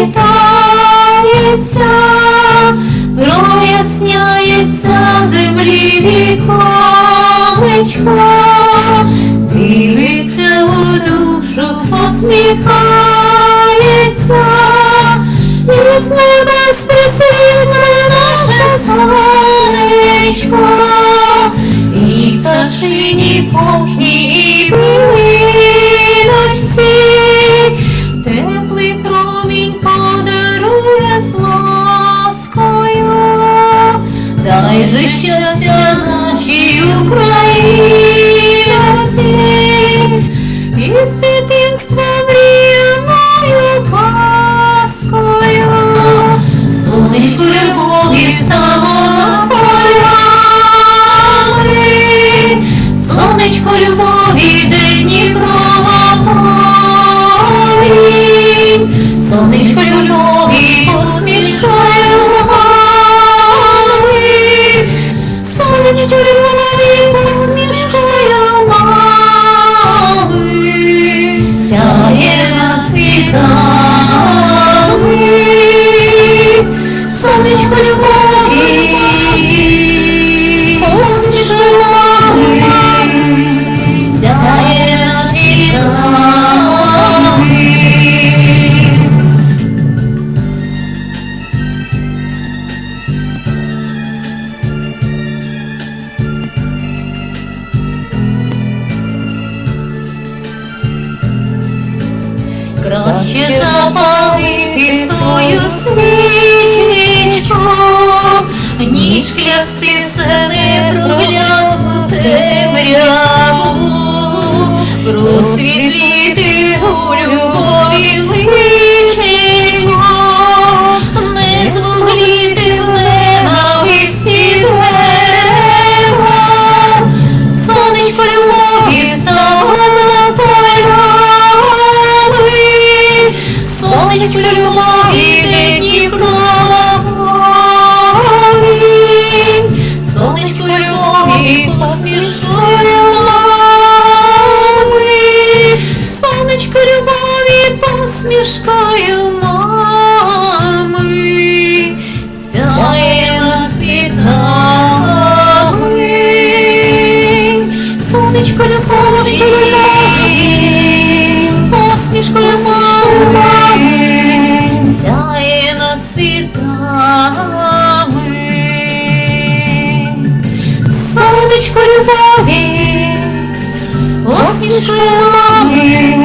розцвітається, проясняється землі віконечко, дивиться у душу, посміхається, і з небес присвітле наше сонечко, і в по... свічечку, ніж клясти Плачуть в любові дикі голові, сонечко любові посмішкою лови. зорі, усмішки мами.